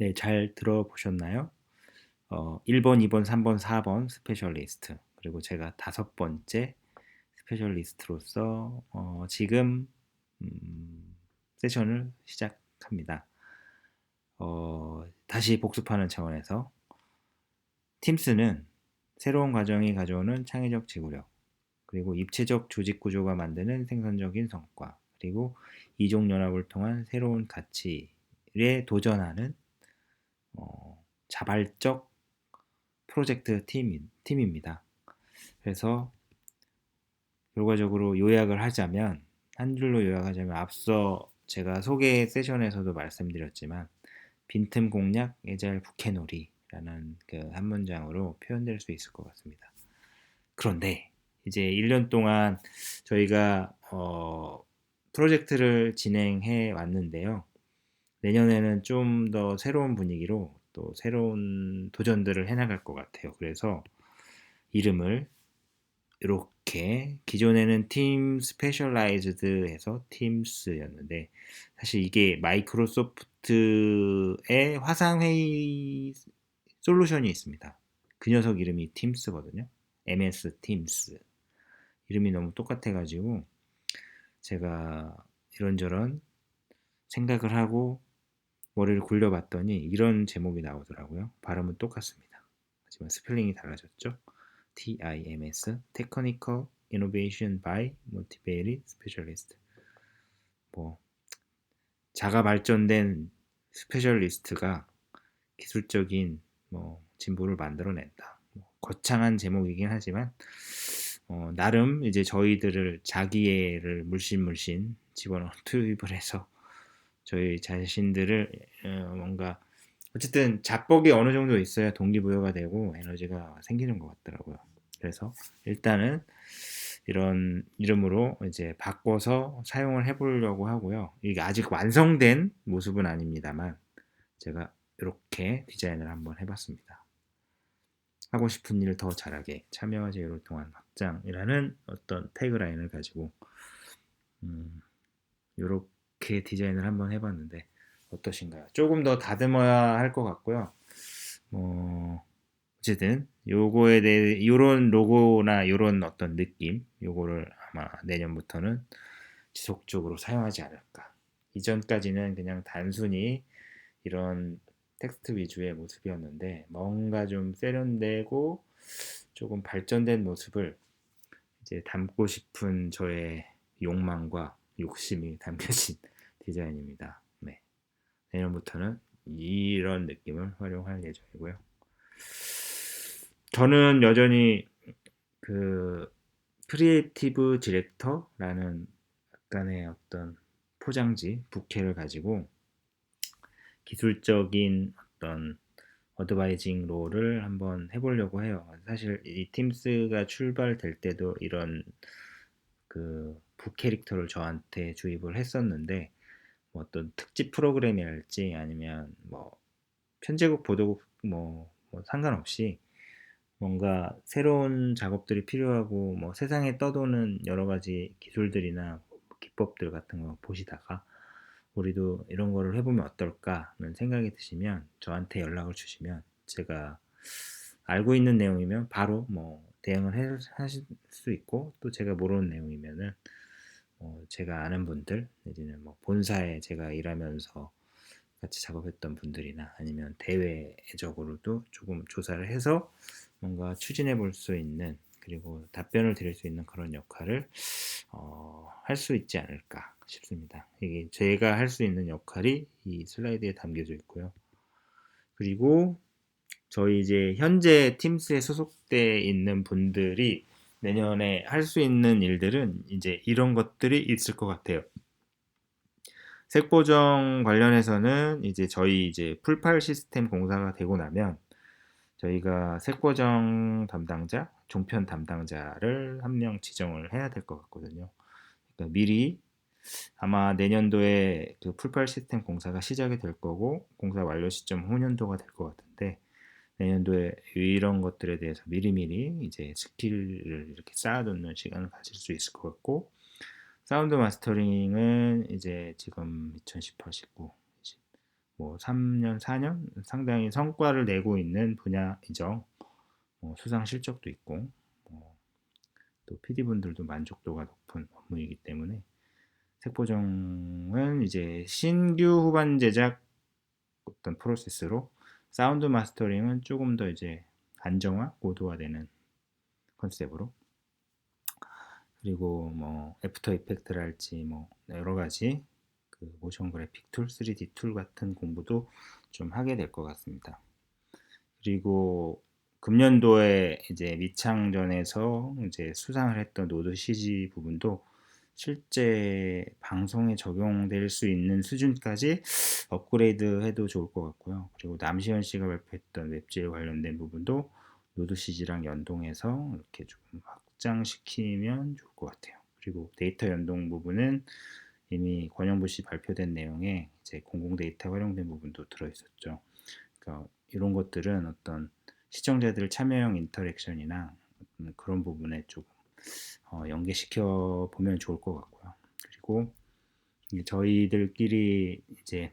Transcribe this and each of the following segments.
네, 잘 들어보셨나요? 어, 1번, 2번, 3번, 4번 스페셜리스트 그리고 제가 다섯 번째 스페셜리스트로서 어, 지금 음, 세션을 시작합니다. 어, 다시 복습하는 차원에서 팀스는 새로운 과정이 가져오는 창의적 지구력 그리고 입체적 조직 구조가 만드는 생산적인 성과 그리고 이종 연합을 통한 새로운 가치에 도전하는 어, 자발적 프로젝트 팀, 팀입니다. 그래서 결과적으로 요약을 하자면 한 줄로 요약하자면 앞서 제가 소개 세션에서도 말씀드렸지만 빈틈 공략 애잘 부캐놀이라는 그 한 문장으로 표현될 수 있을 것 같습니다. 그런데 이제 1년 동안 저희가 어, 프로젝트를 진행해 왔는데요. 내년에는 좀 더 새로운 분위기로 또 새로운 도전들을 해나갈 것 같아요. 그래서 이름을 이렇게 기존에는 팀 스페셜라이즈드에서 팀스였는데 사실 이게 마이크로소프트의 화상회의 솔루션이 있습니다. 그 녀석 이름이 팀스거든요. MS 팀스 이름이 너무 똑같아가지고 제가 이런저런 생각을 하고 머리를 굴려봤더니 이런 제목이 나오더라고요. 발음은 똑같습니다. 하지만 스펠링이 달라졌죠. TIMS Technical Innovation by Motivated Specialist 뭐 자가 발전된 스페셜리스트가 기술적인 뭐 진보를 만들어낸다. 뭐 거창한 제목이긴 하지만 어, 나름 이제 저희들을 자기애를 물씬물씬 집어넣어 투입을 해서 저희 자신들을 어, 뭔가 어쨌든 자뻑이 어느 정도 있어야 동기부여가 되고 에너지가 생기는 것 같더라고요. 그래서 일단은 이런 이름으로 이제 바꿔서 사용을 해보려고 하고요. 이게 아직 완성된 모습은 아닙니다만 제가 이렇게 디자인을 한번 해봤습니다. 하고 싶은 일을 더 잘하게 참여와 제휴를 통한 확장이라는 어떤 태그라인을 가지고 음, 이렇게 디자인을 한번 해봤는데 어떠신가요? 조금 더 다듬어야 할 것 같고요. 뭐 어쨌든 요거에 대해 요런 로고나 요런 어떤 느낌 요거를 아마 내년부터는 지속적으로 사용하지 않을까. 이전까지는 그냥 단순히 이런 텍스트 위주의 모습이었는데 뭔가 좀 세련되고 조금 발전된 모습을 이제 담고 싶은 저의 욕망과 욕심이 담겨진 디자인입니다. 네. 내년부터는 이런 느낌을 활용할 예정이고요. 저는 여전히 그 크리에이티브 디렉터라는 약간의 어떤 포장지, 부캐를 가지고 기술적인 어떤 어드바이징 롤을 한번 해보려고 해요. 사실 이 팀스가 출발될 때도 이런 그 부캐릭터를 저한테 주입을 했었는데 뭐 어떤 특집 프로그램이랄지 아니면 뭐 편제국 보도국 뭐, 뭐 상관없이 뭔가 새로운 작업들이 필요하고 뭐 세상에 떠도는 여러 가지 기술들이나 기법들 같은 거 보시다가 우리도 이런 거를 해보면 어떨까는 생각이 드시면 저한테 연락을 주시면 제가 알고 있는 내용이면 바로 뭐 대응을 하실 수 있고 또 제가 모르는 내용이면은 어 제가 아는 분들 내지는 뭐 본사에 제가 일하면서 같이 작업했던 분들이나 아니면 대외적으로도 조금 조사를 해서 뭔가 추진해 볼 수 있는 그리고 답변을 드릴 수 있는 그런 역할을 어, 할 수 있지 않을까 싶습니다. 이게 제가 할 수 있는 역할이 이 슬라이드에 담겨져 있고요. 그리고 저희 이제 현재 팀스에 소속돼 있는 분들이 내년에 할 수 있는 일들은 이제 이런 것들이 있을 것 같아요. 색보정 관련해서는 이제 저희 이제 풀파일 시스템 공사가 되고 나면 저희가 색보정 담당자, 종편 담당자를 한 명 지정을 해야 될 것 같거든요. 그러니까 미리 아마 내년도에 그 풀파일 시스템 공사가 시작이 될 거고 공사 완료 시점 후년도가 될 것 같은데 내년도에 이런 것들에 대해서 미리미리 이제 스킬을 이렇게 쌓아두는 시간을 가질 수 있을 것 같고 사운드 마스터링은 이제 지금 2018, 19, 20, 뭐 3년, 4년 상당히 성과를 내고 있는 분야이죠. 뭐 수상 실적도 있고 뭐 또 PD분들도 만족도가 높은 업무이기 때문에 색보정은 이제 신규 후반 제작 어떤 프로세스로 사운드 마스터링은 조금 더 이제 안정화, 고도화되는 컨셉으로 그리고 뭐 애프터 이펙트랄지 뭐 여러 가지 그 모션 그래픽 툴, 3D 툴 같은 공부도 좀 하게 될 것 같습니다. 그리고 금년도에 이제 미창전에서 이제 수상을 했던 노드 CG 부분도 실제 방송에 적용될 수 있는 수준까지 업그레이드 해도 좋을 것 같고요. 그리고 남시현 씨가 발표했던 웹질 관련된 부분도 노드 CG랑 연동해서 이렇게 조금 확장시키면 좋을 것 같아요. 그리고 데이터 연동 부분은 이미 권영부 씨 발표된 내용에 이제 공공 데이터 활용된 부분도 들어있었죠. 그러니까 이런 것들은 어떤 시청자들 참여형 인터랙션이나 그런 부분에 조금 어, 연계시켜 보면 좋을 것 같고요. 그리고 저희들끼리 이제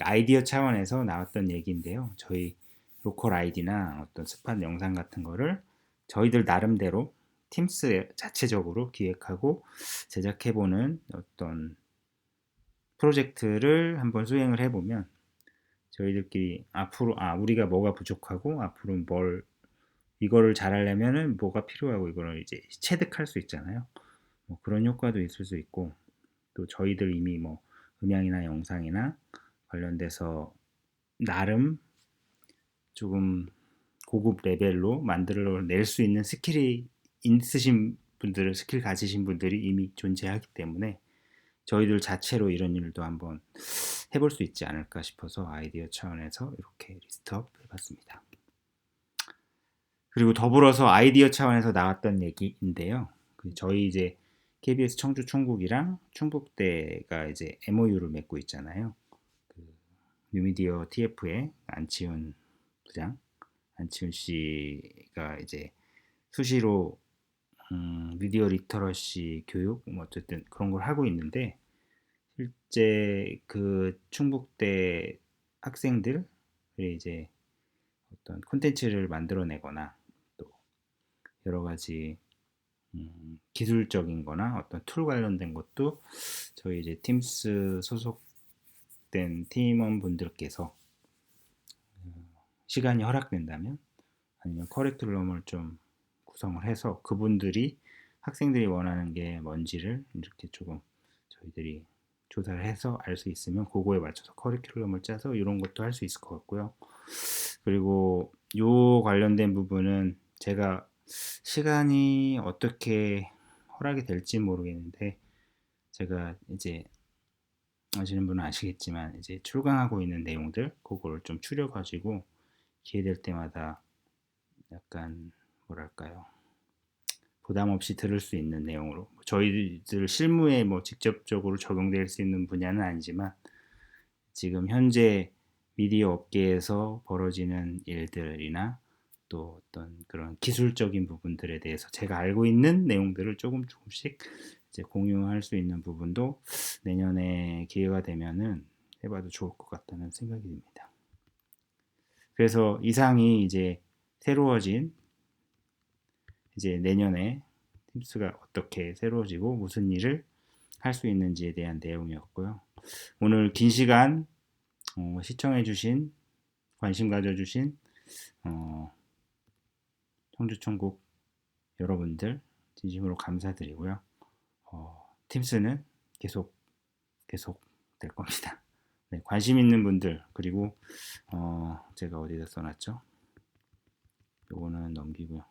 아이디어 차원에서 나왔던 얘기인데요. 저희 로컬 아이디나 어떤 스팟 영상 같은 거를 저희들 나름대로 팀스 자체적으로 기획하고 제작해보는 어떤 프로젝트를 한번 수행을 해보면 저희들끼리 앞으로 아 우리가 뭐가 부족하고 앞으로 뭘 이거를 잘하려면은 뭐가 필요하고 이거를 이제 체득할 수 있잖아요. 뭐 그런 효과도 있을 수 있고 또 저희들 이미 뭐 음향이나 영상이나 관련돼서 나름 조금 고급 레벨로 만들어낼 수 있는 스킬이 있으신 분들은 스킬 가지신 분들이 이미 존재하기 때문에 저희들 자체로 이런 일도 한번 해볼 수 있지 않을까 싶어서 아이디어 차원에서 이렇게 리스트업 해봤습니다. 그리고 더불어서 아이디어 차원에서 나왔던 얘기인데요. 그 저희 이제 KBS 청주 충북이랑 충북대가 이제 MOU를 맺고 있잖아요. 그 뉴미디어 TF의 안치훈 부장, 안치훈 씨가 이제 수시로 음, 미디어 리터러시 교육 뭐 어쨌든 그런 걸 하고 있는데 실제 그 충북대 학생들이 이제 어떤 콘텐츠를 만들어내거나 또 여러 가지 음, 기술적인 거나 어떤 툴 관련된 것도 저희 이제 팀스 소속된 팀원 분들께서 어, 시간이 허락된다면 아니면 커리큘럼을 좀 구성을 해서 그분들이 학생들이 원하는 게 뭔지를 이렇게 조금 저희들이 조사를 해서 알 수 있으면 그거에 맞춰서 커리큘럼을 짜서 이런 것도 할 수 있을 것 같고요. 그리고 요 관련된 부분은 제가 시간이 어떻게 허락이 될지 모르겠는데 제가 이제 아시는 분은 아시겠지만 이제 출강하고 있는 내용들 그거를 좀 추려 가지고 기회 될 때마다 약간 뭐랄까요? 부담 없이 들을 수 있는 내용으로. 저희들 실무에 뭐 직접적으로 적용될 수 있는 분야는 아니지만 지금 현재 미디어 업계에서 벌어지는 일들이나 또 어떤 그런 기술적인 부분들에 대해서 제가 알고 있는 내용들을 조금 조금씩 이제 공유할 수 있는 부분도 내년에 기회가 되면은 해봐도 좋을 것 같다는 생각이 듭니다. 그래서 이상이 이제 새로워진 이제 내년에 팀스가 어떻게 새로워지고 무슨 일을 할 수 있는지에 대한 내용이었고요. 오늘 긴 시간 어, 시청해주신 관심 가져주신 어, 청주천국 여러분들 진심으로 감사드리고요. 어, 팀스는 계속 계속 될 겁니다. 네, 관심 있는 분들 그리고 어, 제가 어디다 써놨죠? 요거는 넘기고요.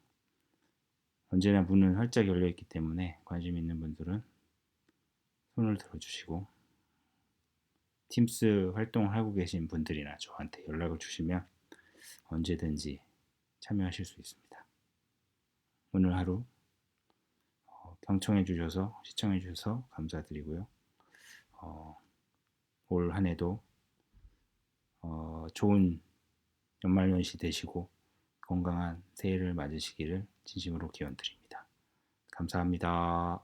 언제나 문은 활짝 열려 있기 때문에 관심 있는 분들은 손을 들어주시고 팀스 활동을 하고 계신 분들이나 저한테 연락을 주시면 언제든지 참여하실 수 있습니다. 오늘 하루 어, 경청해 주셔서 시청해 주셔서 감사드리고요. 어, 올 한해도 어, 좋은 연말연시 되시고 건강한 새해를 맞으시기를 진심으로 기원드립니다. 감사합니다.